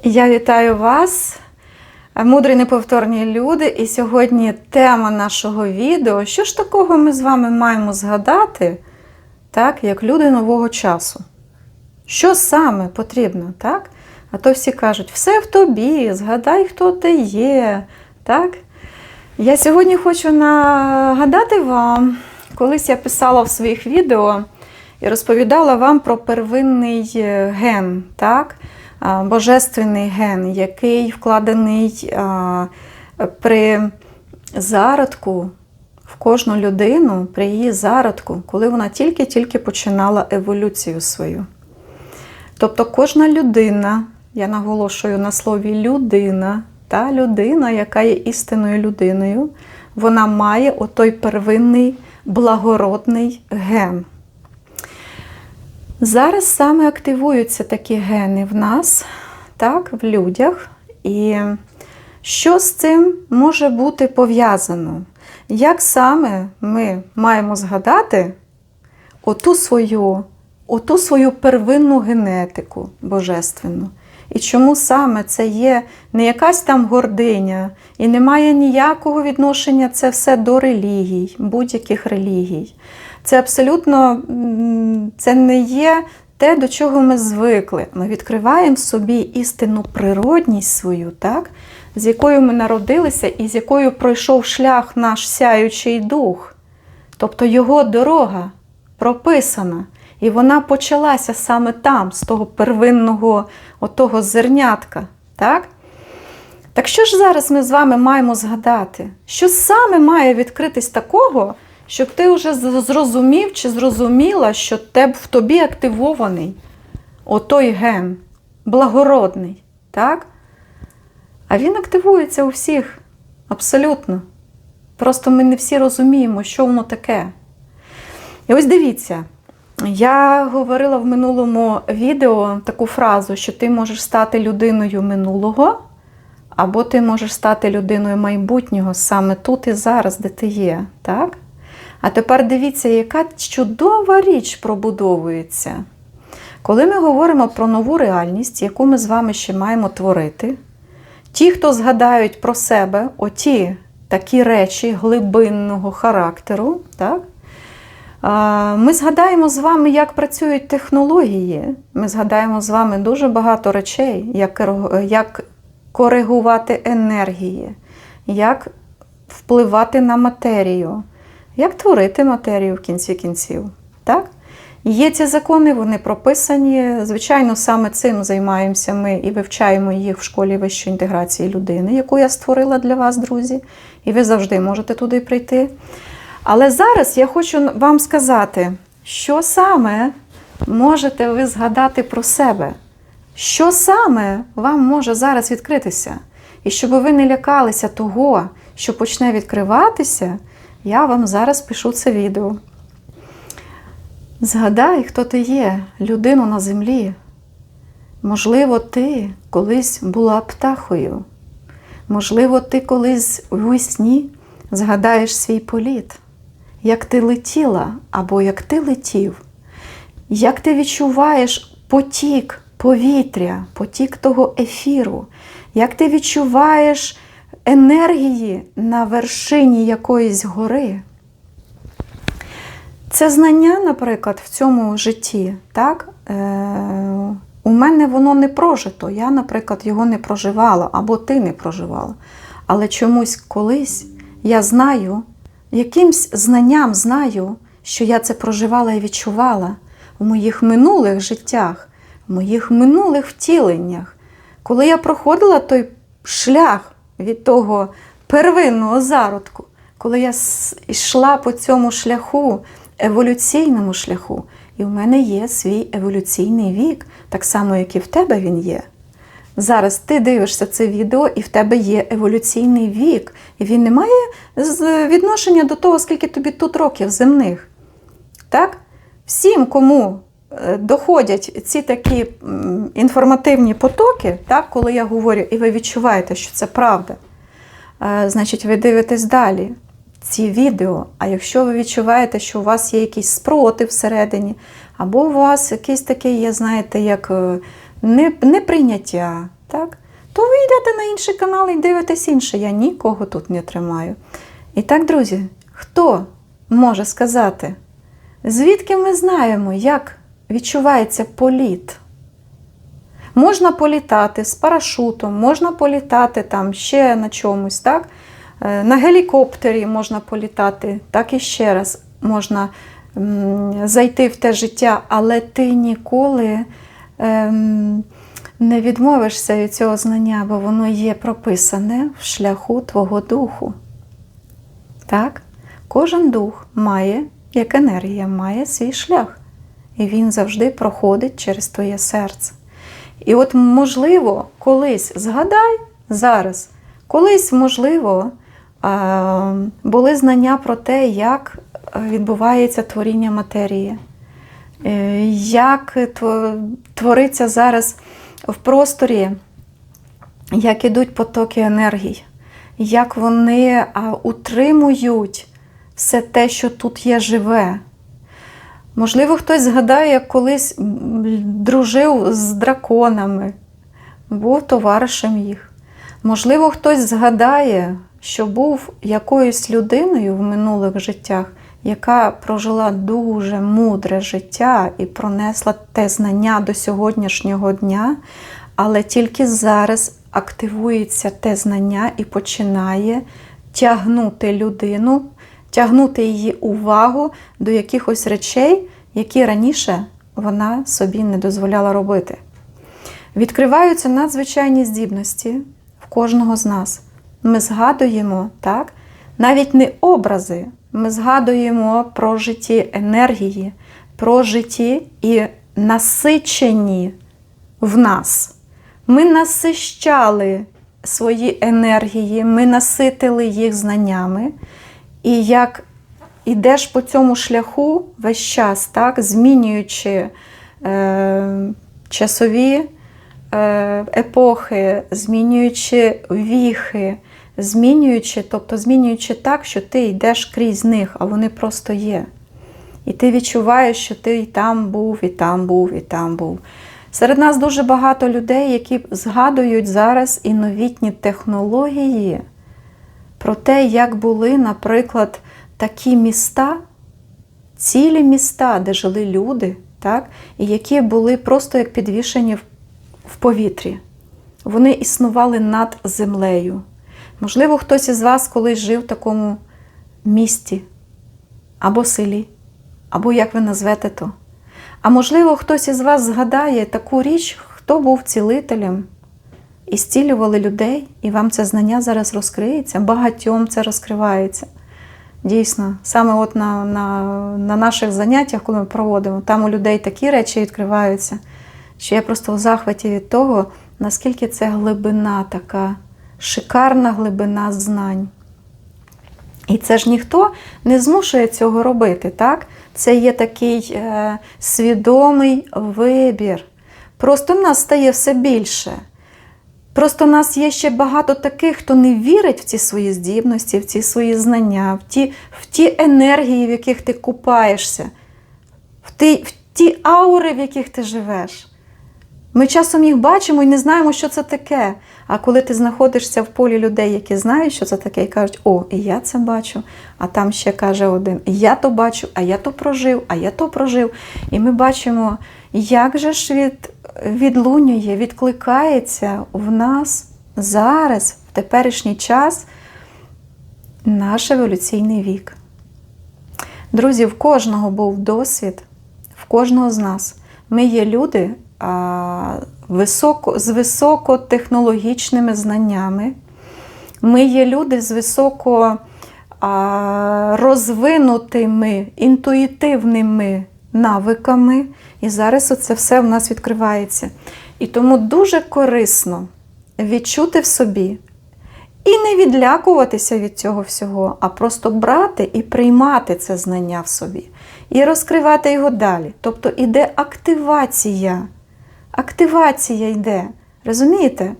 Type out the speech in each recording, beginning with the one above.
Я вітаю вас, мудрі неповторні люди. І сьогодні тема нашого відео: що ж такого ми з вами маємо згадати, так, як люди нового часу? Що саме потрібно, так? А то всі кажуть, все в тобі, згадай, хто ти є. Так? Я сьогодні хочу нагадати вам, колись я писала в своїх відео і розповідала вам про первинний е, ген, так? Божественний ген, який вкладений при зародку в кожну людину, при її зародку, коли вона тільки-тільки починала еволюцію свою. Тобто кожна людина, я наголошую на слові людина, та людина, яка є істинною людиною, вона має отой первинний благородний ген. Зараз саме активуються такі гени в нас, так, в людях. І що з цим може бути пов'язано? Як саме ми маємо згадати оту свою, оту свою первинну генетику божественну? І чому саме це є не якась там гординя, і не має ніякого відношення це все до релігій, будь-яких релігій. Це абсолютно це не є те, до чого ми звикли. Ми відкриваємо собі істинну природність свою, так? з якою ми народилися і з якою пройшов шлях наш сяючий дух. Тобто його дорога прописана. І вона почалася саме там, з того первинного отого зернятка. Так? Так що ж зараз ми з вами маємо згадати? Що саме має відкритись такого, щоб ти вже зрозумів чи зрозуміла, що в тобі активований отой ген, благородний. так? А він активується у всіх. Абсолютно. Просто ми не всі розуміємо, що воно таке. І ось дивіться. Я говорила в минулому відео таку фразу, що ти можеш стати людиною минулого, або ти можеш стати людиною майбутнього саме тут і зараз, де ти є. Так? А тепер дивіться, яка чудова річ пробудовується. Коли ми говоримо про нову реальність, яку ми з вами ще маємо творити, ті, хто згадають про себе оті такі речі глибинного характеру, так? Ми згадаємо з вами, як працюють технології. Ми згадаємо з вами дуже багато речей, як коригувати енергії, як впливати на матерію, як творити матерію в кінці кінців. Так? Є ці закони, вони прописані. Звичайно, саме цим займаємося ми і вивчаємо їх в школі вищої інтеграції людини, яку я створила для вас, друзі, і ви завжди можете туди прийти. Але зараз я хочу вам сказати, що саме можете ви згадати про себе, що саме вам може зараз відкритися. І щоб ви не лякалися того, що почне відкриватися, я вам зараз пишу це відео. Згадай, хто ти є, людину на землі. Можливо, ти колись була птахою. Можливо, ти колись у сні згадаєш свій політ як ти летіла або як ти летів, як ти відчуваєш потік повітря, потік того ефіру, як ти відчуваєш енергії на вершині якоїсь гори. Це знання, наприклад, в цьому житті, так? Е, у мене воно не прожито. Я, наприклад, його не проживала, або ти не проживала. Але чомусь колись я знаю, якимсь знанням знаю, що я це проживала і відчувала в моїх минулих життях, в моїх минулих втіленнях. Коли я проходила той шлях від того первинного зародку, коли я йшла по цьому шляху, еволюційному шляху, і в мене є свій еволюційний вік, так само, як і в тебе він є. Зараз ти дивишся це відео, і в тебе є еволюційний вік, і він не має відношення до того, скільки тобі тут років земних. Так? Всім, кому доходять ці такі інформативні потоки, так, коли я говорю, і ви відчуваєте, що це правда, е, значить, ви дивитесь далі ці відео. А якщо ви відчуваєте, що у вас є якийсь спротив всередині, або у вас якийсь такий є, знаєте, як. Е, неприйняття, так? То ви йдете на інший канал і дивитесь інше. Я нікого тут не тримаю. І так, друзі, хто може сказати, звідки ми знаємо, як відчувається політ? Можна політати з парашутом, можна політати там ще на чомусь, так? Е, На гелікоптері можна політати, так і ще раз можна зайти в те життя, але ти ніколи ем, не відмовишся від цього знання, бо воно є прописане в шляху твого духу. Так? Кожен дух має, як енергія, має свій шлях. І він завжди проходить через твоє серце. І от, можливо, колись згадай зараз, колись, можливо, були знання про те, як відбувається творіння матерії, е, як твориться зараз в просторі, як ідуть потоки енергій, як вони утримують все те, що тут є живе. Можливо, хтось згадає, як колись дружив з драконами, був товаришем їх. Можливо, хтось згадає, що був якоюсь людиною в минулих життях, яка прожила дуже мудре життя і пронесла те знання до сьогоднішнього дня, але тільки зараз активується те знання і починає тягнути людину, тягнути її увагу до якихось речей, які раніше вона собі не дозволяла робити. Відкриваються надзвичайні здібності в кожного з нас. Ми згадуємо, так, навіть не образи, ми згадуємо про житті енергії, про житті і насичені в нас. Ми насищали свої енергії, ми наситили їх знаннями. І як ідеш по цьому шляху весь час, так, змінюючи е, часові е, епохи, змінюючи віхи, змінюючи, тобто змінюючи так, що ти йдеш крізь них, а вони просто є. І ти відчуваєш, що ти і там був, і там був, і там був. Серед нас дуже багато людей, які згадують зараз і новітні технології про те, як були, наприклад, такі міста, цілі міста, де жили люди, так? і які були просто як підвішені в- повітрі. Вони існували над землею. Можливо, хтось із вас колись жив в такому місті або селі, або як ви назвете то. А можливо, хтось із вас згадає таку річ, хто був цілителем і зцілювали людей, і вам це знання зараз розкриється, багатьом це розкривається. Дійсно, саме от на, на, на наших заняттях, коли ми проводимо, там у людей такі речі відкриваються, що я просто в захваті від того, наскільки це глибина така, шикарна глибина знань. І це ж ніхто не змушує цього робити, так? Це є такий е, свідомий вибір. Просто нас стає все більше. Просто нас є ще багато таких, хто не вірить в ці свої здібності, в ці свої знання, в ті, в ті енергії, в яких ти купаєшся, в ті, в ті аури, в яких ти живеш. Ми часом їх бачимо і не знаємо, що це таке. А коли ти знаходишся в полі людей, які знають, що це таке, і кажуть, о, і я це бачу, а там ще каже один, я то бачу, а я то прожив, а я то прожив. І ми бачимо, як же ж від, відлунює, відкликається в нас зараз, в теперішній час, наш еволюційний вік. Друзі, в кожного був досвід, в кожного з нас. Ми є люди а, високо, з високотехнологічними знаннями. Ми є люди з високо а, розвинутими інтуїтивними навиками. І зараз оце все в нас відкривається. І тому дуже корисно відчути в собі і не відлякуватися від цього всього, а просто брати і приймати це знання в собі, і розкривати його далі. Тобто іде активація. Активація йде. Розумієте?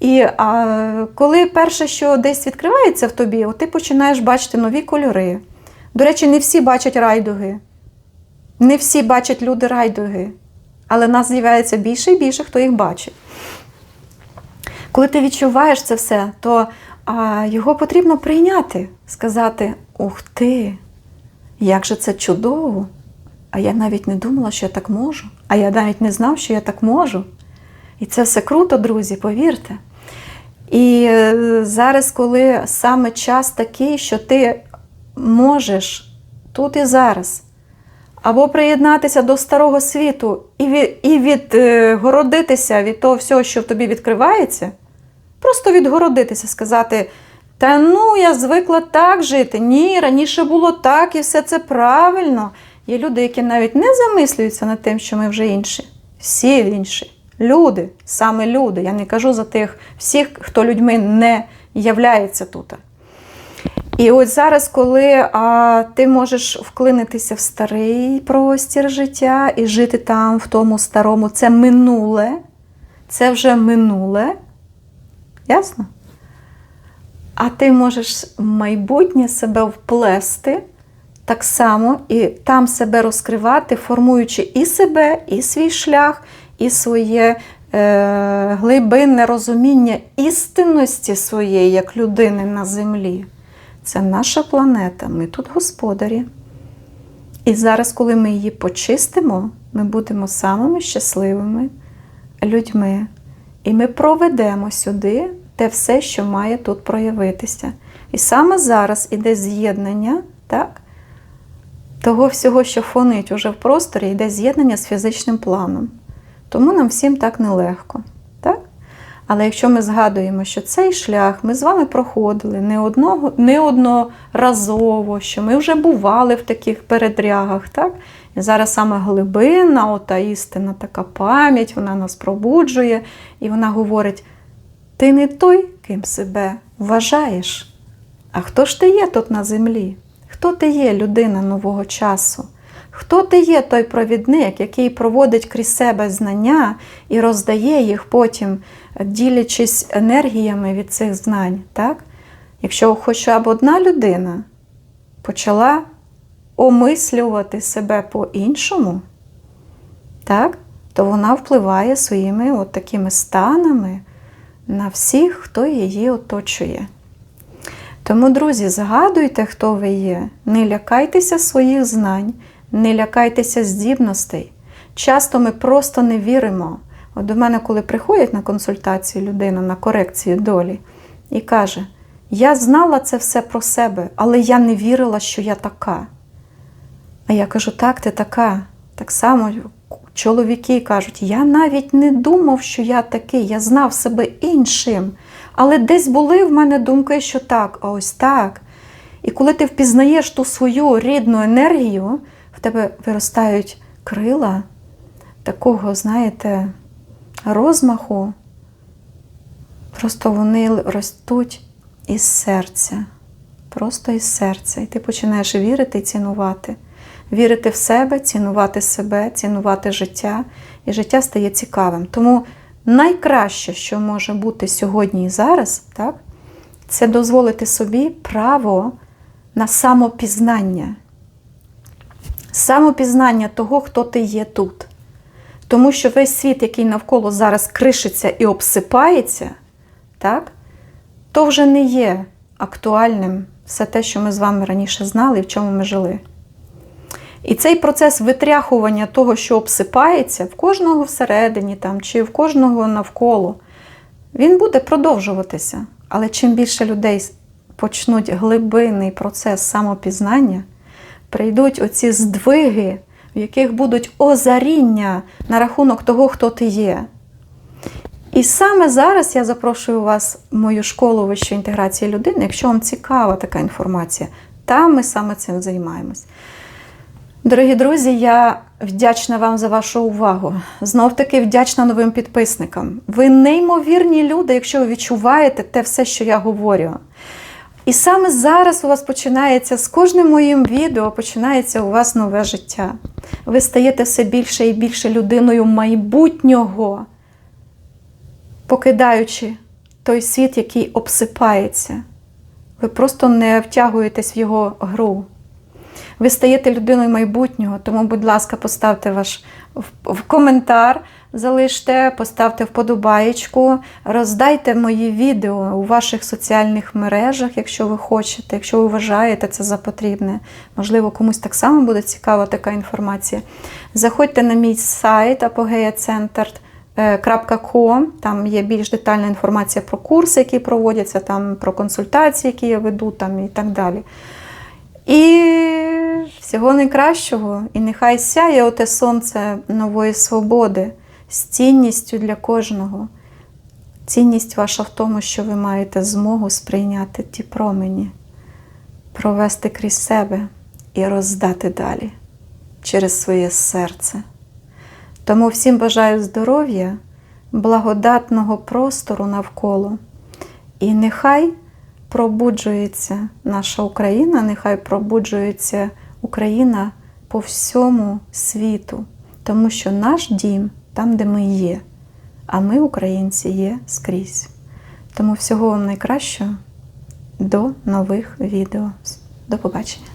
І а, коли перше, що десь відкривається в тобі, от ти починаєш бачити нові кольори. До речі, не всі бачать райдуги. Не всі бачать люди райдуги. Але нас з'являється більше і більше, хто їх бачить. Коли ти відчуваєш це все, то а, його потрібно прийняти, сказати: Ух ти, як же це чудово! А я навіть не думала, що я так можу. А я навіть не знав, що я так можу. І це все круто, друзі, повірте. І е, зараз, коли саме час такий, що ти можеш тут і зараз або приєднатися до старого світу і від, і відгородитися від того всього, що в тобі відкривається, просто відгородитися, сказати: Та ну, я звикла так жити. Ні, раніше було так, і все це правильно. Є люди, які навіть не замислюються над тим, що ми вже інші. Всі інші. Люди, саме люди. Я не кажу за тих всіх, хто людьми не являється тут. І от зараз, коли а, ти можеш вклинитися в старий простір життя і жити там, в тому старому, це минуле, це вже минуле. Ясно? А ти можеш майбутнє себе вплести так само і там себе розкривати, формуючи і себе, і свій шлях, і своє е, глибинне розуміння істинності своєї як людини на землі. Це наша планета, ми тут господарі. І зараз, коли ми її почистимо, ми будемо самими щасливими людьми. І ми проведемо сюди те все, що має тут проявитися. І саме зараз іде з'єднання, так? того всього, що фонить уже в просторі, йде з'єднання з фізичним планом. Тому нам всім так нелегко. Але якщо ми згадуємо, що цей шлях ми з вами проходили не одного, не одноразово, що ми вже бували в таких передрягах, так? І зараз саме глибинна, ота істина, така пам'ять, вона нас пробуджує, і вона говорить: ти не той, ким себе вважаєш. А хто ж ти є тут на землі? Хто ти є людина нового часу? Хто ти є той провідник, який проводить крізь себе знання і роздає їх потім, ділячись енергіями від цих знань? Так? Якщо хоча б одна людина почала омислювати себе по-іншому, так? то вона впливає своїми от такими станами на всіх, хто її оточує. Тому, друзі, згадуйте, хто ви є, не лякайтеся своїх знань, не лякайтеся здібностей. Часто ми просто не віримо. От до мене, коли приходять на консультацію людина на корекцію долі і каже: Я знала це все про себе, але я не вірила, що я така. А я кажу, так, ти така. Так само чоловіки кажуть, я навіть не думав, що я такий, я знав себе іншим. Але десь були в мене думки, що так, а ось так. І коли ти впізнаєш ту свою рідну енергію, в тебе виростають крила такого, знаєте, розмаху. Просто вони ростуть із серця. Просто із серця. І ти починаєш вірити і цінувати. Вірити в себе, цінувати себе, цінувати життя. І життя стає цікавим. Тому найкраще, що може бути сьогодні і зараз, так, це дозволити собі право на самопізнання. Самопізнання того, хто ти є тут. Тому що весь світ, який навколо зараз кришиться і обсипається, так, то вже не є актуальним все те, що ми з вами раніше знали і в чому ми жили. І цей процес витряхування того, що обсипається, в кожного всередині там, чи в кожного навколо, він буде продовжуватися. Але чим більше людей почнуть глибинний процес самопізнання, прийдуть оці здвиги, в яких будуть озаріння на рахунок того, хто ти є. І саме зараз я запрошую вас в мою школу вищої інтеграції людини, якщо вам цікава така інформація, там ми саме цим займаємось. Дорогі друзі, я вдячна вам за вашу увагу. Знов таки вдячна новим підписникам. Ви неймовірні люди, якщо ви відчуваєте те все, що я говорю. І саме зараз у вас починається з кожним моїм відео починається у вас нове життя. Ви стаєте все більше і більше людиною майбутнього, покидаючи той світ, який обсипається. Ви просто не втягуєтесь в його гру. Ви стаєте людиною майбутнього, тому, будь ласка, поставте ваш в коментар, залиште, поставте вподобаєчку, роздайте мої відео у ваших соціальних мережах, якщо ви хочете, якщо ви вважаєте це за потрібне. Можливо, комусь так само буде цікава така інформація. Заходьте на мій сайт apogeacenter.com, там є більш детальна інформація про курси, які проводяться, там про консультації, які я веду, там і так далі. І всього найкращого, і нехай сяє оте сонце нової свободи з цінністю для кожного. Цінність ваша в тому, що ви маєте змогу сприйняти ті промені, провести крізь себе і роздати далі через своє серце. Тому всім бажаю здоров'я, благодатного простору навколо. І нехай пробуджується наша Україна, нехай пробуджується Україна по всьому світу, тому що наш дім там, де ми є, а ми, українці, є скрізь. Тому всього вам найкращого до нових відео. До побачення!